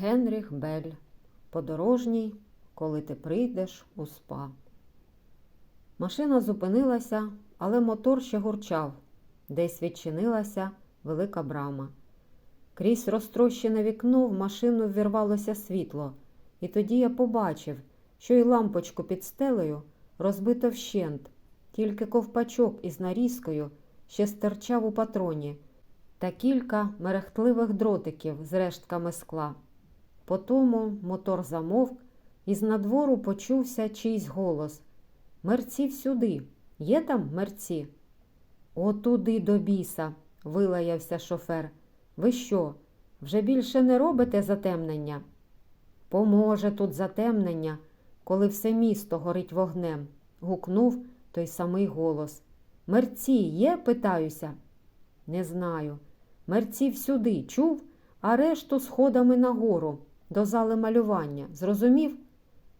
Генріх Бель. Подорожній, коли ти прийдеш у спа. Машина зупинилася, але мотор ще гурчав. Десь відчинилася велика брама. Крізь розтрощене вікно в машину ввірвалося світло, і тоді я побачив, що й лампочку під стелею розбито вщент, тільки ковпачок із нарізкою ще стирчав у патроні, та кілька мерехтливих дротиків з рештками скла. Потому мотор замовк, і з надвору почувся чийсь голос. Мерці сюди. Є там мерці? Отуди до біса, вилаявся шофер. Ви що, вже більше не робите затемнення? Поможе тут затемнення, коли все місто горить вогнем, гукнув той самий голос. Мерці є, питаюся? Не знаю. Мерці всюди чув, а решту сходами нагору, до зали малювання. Зрозумів?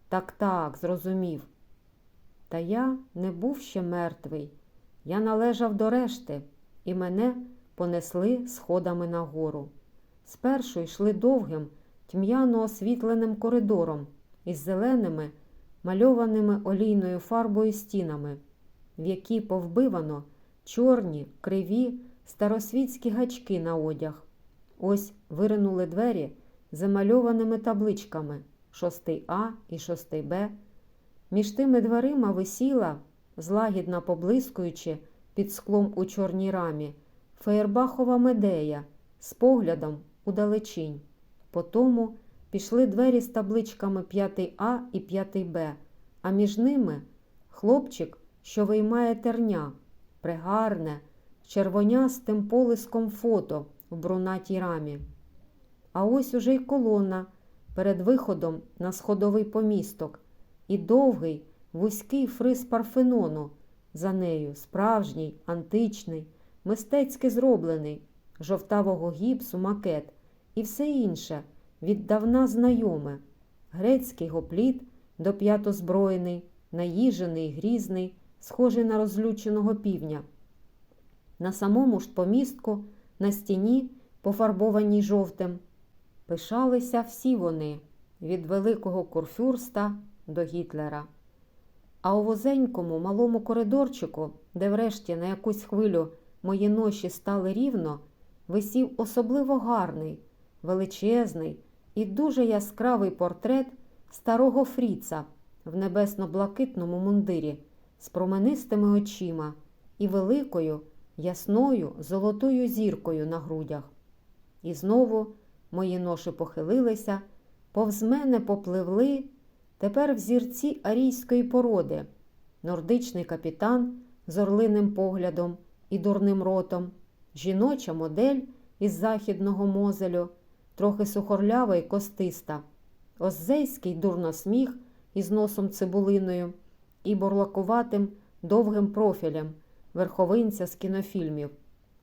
Так, так, зрозумів. Та я не був ще мертвий. Я належав до решти, і мене понесли сходами нагору. Спершу йшли довгим, тьмяно освітленим коридором із зеленими, мальованими олійною фарбою стінами, в які повбивано чорні, криві, старосвітські гачки на одяг. Ось виринули двері замальованими табличками шостий А і шостий Б. Між тими дверима висіла, злагідно поблискуючи під склом у чорній рамі, феєрбахова медея з поглядом у далечінь. Потому пішли двері з табличками 5 А і 5 Б, а між ними хлопчик, що виймає терня, пригарне, червонястим полиском фото в брунатій рамі. А ось уже й колона перед виходом на сходовий помісток, і довгий, вузький фриз парфенону. За нею, справжній, античний, мистецьки зроблений, жовтавого гіпсу макет. І все інше віддавна знайоме, грецький гопліт доп'ятозброєний, наїжений, грізний, схожий на розлюченого півня. На самому ж помістку, на стіні, пофарбованій жовтим, пишалися всі вони від великого курфюрста до Гітлера. А у возенькому малому коридорчику, де врешті на якусь хвилю мої ноші стали рівно, висів особливо гарний, величезний і дуже яскравий портрет старого Фріца в небесно-блакитному мундирі з променистими очима і великою, ясною золотою зіркою на грудях. І знову мої ноші похилилися, повз мене попливли тепер взірці арійської породи, нордичний капітан з орлиним поглядом і дурним ротом, жіноча модель із західного мозелю, трохи сухорлява й костиста, оззейський дурносміх із носом цибулиною і борлакуватим довгим профілем верховинця з кінофільмів.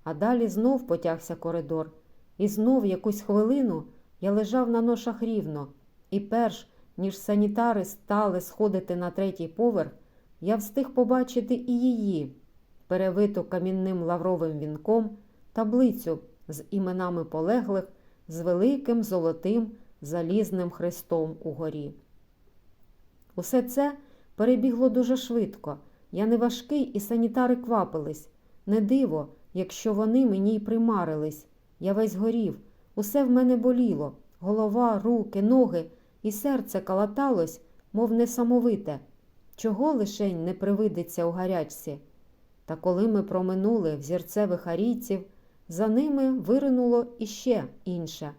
А далі знов потягся коридор, і знов якусь хвилину я лежав на ношах рівно, і перш ніж санітари стали сходити на третій поверх, я встиг побачити і її, перевиту камінним лавровим вінком, таблицю з іменами полеглих з великим золотим залізним хрестом угорі. Усе це перебігло дуже швидко. Я не важкий, і санітари квапились. Не диво, якщо вони мені й примарились. Я весь горів, усе в мене боліло голова, руки, ноги і серце калаталось, мов несамовите, чого лишень не привидиться у гарячці. Та коли ми проминули взірцевих арійців, за ними виринуло іще інше.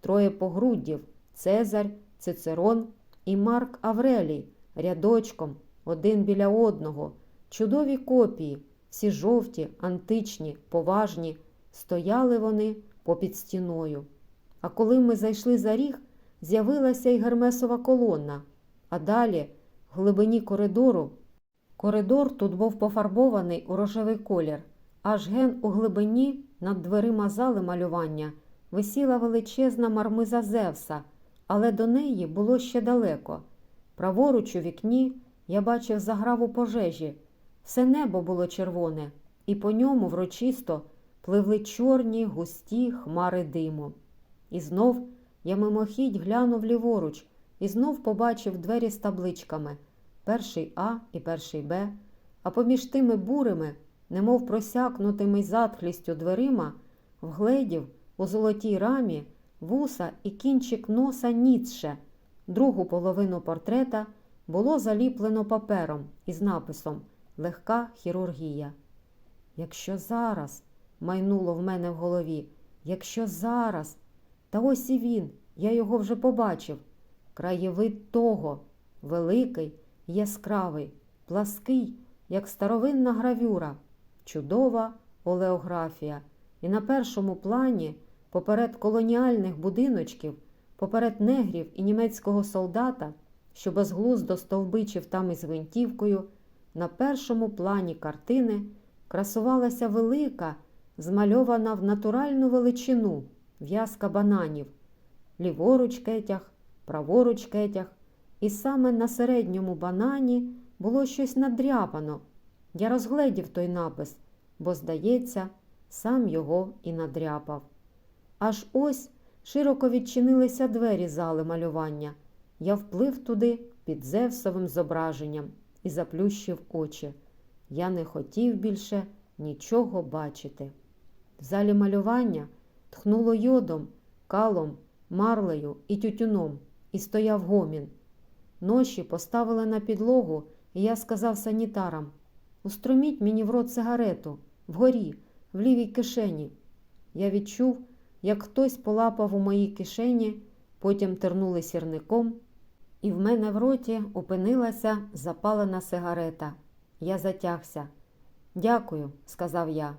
Троє погруддів Цезарь, Цицерон і Марк Аврелій рядочком, один біля одного, чудові копії, всі жовті, античні, поважні, стояли вони попід стіною. А коли ми зайшли за ріг, з'явилася й гермесова колона, а далі, в глибині коридору, коридор тут був пофарбований у рожевий колір, аж ген у глибині над дверима зали малювання висіла величезна мармиза Зевса, але до неї було ще далеко. Праворуч у вікні я бачив заграву пожежі. Все небо було червоне, і по ньому врочисто пливли чорні густі хмари диму. І знов я мимохідь глянув ліворуч і знов побачив двері з табличками перший А і перший Б, а поміж тими бурими, немов просякнутими затхлістю дверима, вгледів у золотій рамі вуса і кінчик носа Ніцше. Другу половину портрета було заліплено папером із написом Легка хірургія. Якщо зараз, майнуло в мене в голові, якщо зараз, та ось і він, я його вже побачив. Краєвид того, великий, яскравий, плаский, як старовинна гравюра, чудова олеографія. І на першому плані, поперед колоніальних будиночків, поперед негрів і німецького солдата, що безглуздо стовбичив там із гвинтівкою, на першому плані картини красувалася велика, змальована в натуральну величину в'язка бананів, ліворуч кетяг, праворуч кетяг, і саме на середньому банані було щось надряпано. Я розгледів той напис, бо, здається, сам його і надряпав. Аж ось широко відчинилися двері зали малювання. Я вплив туди під Зевсовим зображенням і заплющив очі. Я не хотів більше нічого бачити. В залі малювання тхнуло йодом, калом, марлею і тютюном, і стояв гомін. Ноші поставили на підлогу, і я сказав санітарам Устроміть мені в рот сигарету, вгорі, в лівій кишені. Я відчув, як хтось полапав у моїй кишені, потім тернули сірником, і в мене в роті опинилася запалена сигарета. Я затягся. Дякую, сказав я.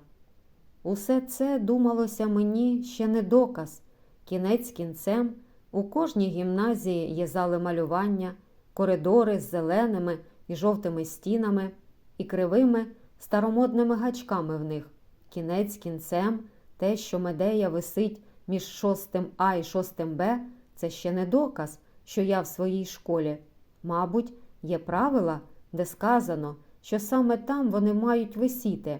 Усе це думалося мені ще не доказ. Кінець кінцем у кожній гімназії є зали малювання, коридори з зеленими і жовтими стінами і кривими старомодними гачками в них. Кінець кінцем те, що медея висить між шостим А і шостим Б, це ще не доказ, що я в своїй школі. Мабуть, є правила, де сказано, що саме там вони мають висіти.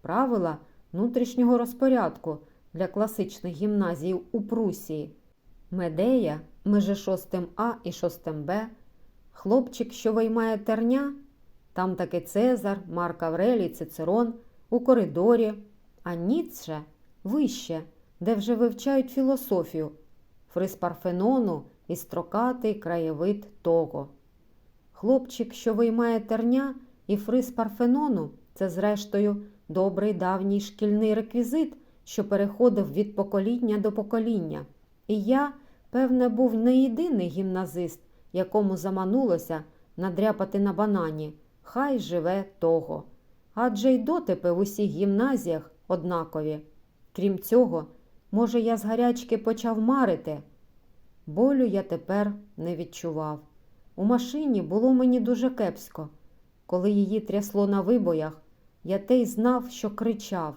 Правила внутрішнього розпорядку для класичних гімназій у Прусії. Медея межи шостим А і шостим Б, хлопчик, що виймає терня, там таки Цезар, Марк Аврелій, Цицерон, у коридорі, а Ніцше вище, де вже вивчають філософію, фриз Парфенону і строкатий краєвид того. Хлопчик, що виймає терня, і фриз Парфенону це, зрештою, добрий давній шкільний реквізит, що переходив від покоління до покоління. І я, певне, був не єдиний гімназист, якому заманулося надряпати на банані. Хай живе того. Адже й дотипи в усіх гімназіях однакові. Крім цього, може, я з гарячки почав марити. Болю я тепер не відчував. У машині було мені дуже кепсько. Коли її трясло на вибоях, я те й знав, що кричав.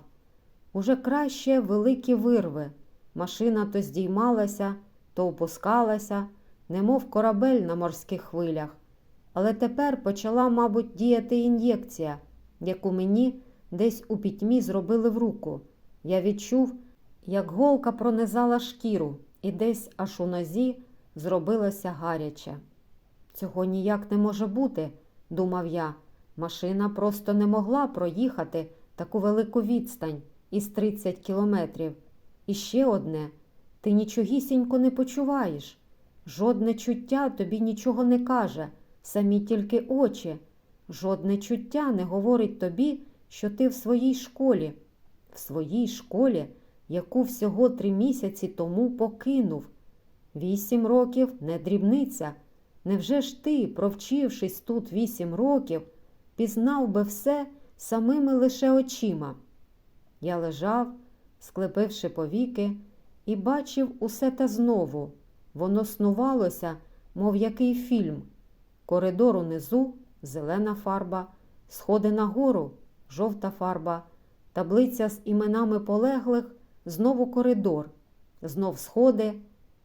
Уже краще великі вирви. Машина то здіймалася, то опускалася, немов корабель на морських хвилях. Але тепер почала, мабуть, діяти ін'єкція, яку мені десь у пітьмі зробили в руку. Я відчув, як голка пронизала шкіру, і десь аж у нозі зробилося гаряче. Цього ніяк не може бути, думав я. Машина просто не могла проїхати таку велику відстань із 30 кілометрів. І ще одне ти нічогісінько не почуваєш. Жодне чуття тобі нічого не каже, самі тільки очі. Жодне чуття не говорить тобі, що ти в своїй школі, в своїй школі, яку всього три місяці тому покинув. Вісім років не дрібниця. Невже ж ти, провчившись тут вісім років, пізнав би все самими лише очима? Я лежав, склепивши повіки, і бачив усе те знову. Воно снувалося, мов який фільм. Коридор унизу зелена фарба, сходи нагору жовта фарба, таблиця з іменами полеглих, знову коридор, знов сходи,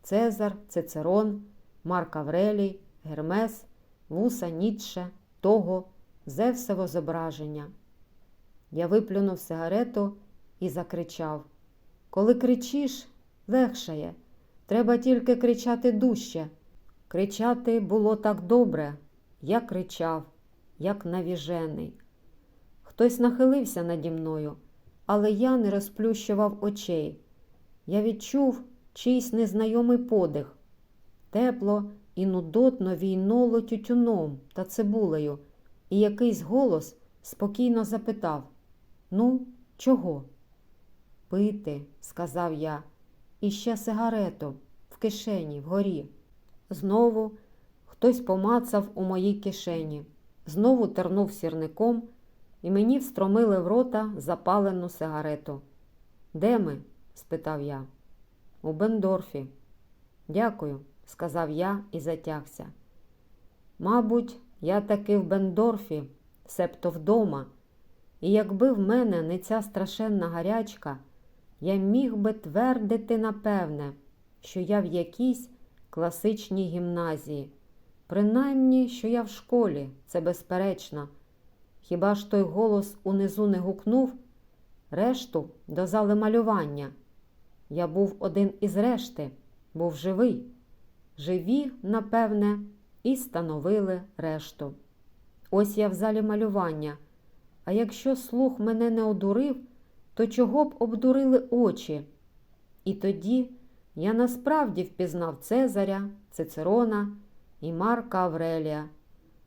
Цезар, Цицерон, Марк Аврелій, Гермес, Вуса Ніцше, Того, Зевсево зображення. Я виплюнув сигарету і закричав Коли кричиш, легшає. Треба тільки кричати дужче. Кричати було так добре. Я кричав, як навіжений. Хтось нахилився наді мною, але я не розплющував очей. Я відчув чийсь незнайомий подих. Тепло і нудотно війнуло тютюном та цибулею, і якийсь голос спокійно запитав Ну, чого? Пити, сказав я, і ще сигарету в кишені вгорі. Знову хтось помацав у моїй кишені, знову тернув сірником, і мені встромили в рота запалену сигарету. Де ми? спитав я. У Бендорфі. Дякую, сказав я і затягся. Мабуть, я таки в Бендорфі, себто вдома, і якби в мене не ця страшенна гарячка, я міг би твердити напевне, що я в якійсь класичній гімназії. Принаймні, що я в школі, це безперечно. Хіба ж той голос унизу не гукнув? Решту до зали малювання. Я був один із решти, був живий. Живі, напевне, і становили решту. Ось я в залі малювання. А якщо слух мене не одурив, то чого б обдурили очі? І тоді я насправді впізнав Цезаря, Цицерона і Марка Аврелія,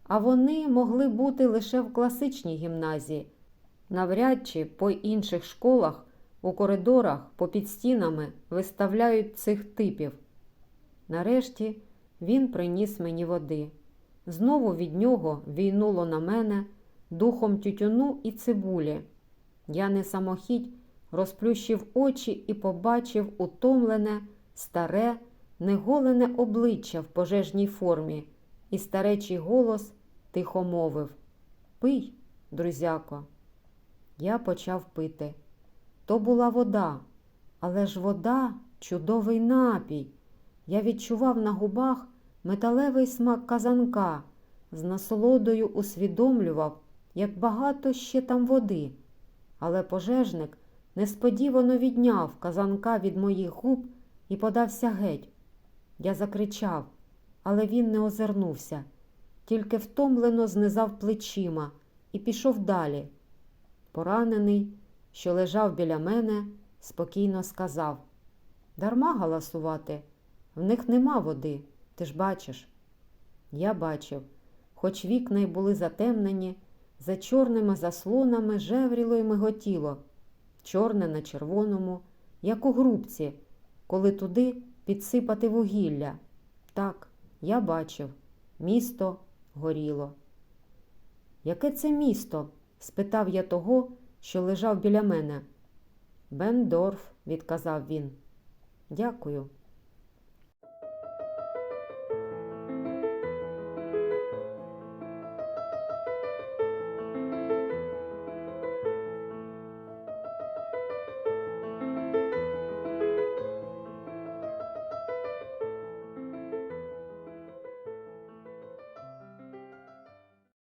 а вони могли бути лише в класичній гімназії, навряд чи по інших школах у коридорах попід стінами виставляють цих типів. Нарешті він приніс мені води. Знову від нього війнуло на мене духом тютюну і цибулі. Я не самохідь розплющив очі і побачив утомлене, старе, неголене обличчя в пожежній формі, і старечий голос тихо мовив Пий, друзяко. Я почав пити. То була вода, але ж вода чудовий напій. Я відчував на губах металевий смак казанка, з насолодою усвідомлював, як багато ще там води. Але пожежник несподівано відняв казанка від моїх губ і подався геть. Я закричав, але він не озирнувся, тільки втомлено знизав плечима і пішов далі. Поранений, що лежав біля мене, спокійно сказав Дарма галасувати, в них нема води, ти ж бачиш. Я бачив, хоч вікна й були затемнені, за чорними заслонами жевріло й миготіло, чорне на червоному, як у грубці, коли туди підсипати вугілля. Так, я бачив, місто горіло. Яке це місто? спитав я того, що лежав біля мене. Бендорф, відказав він. Дякую.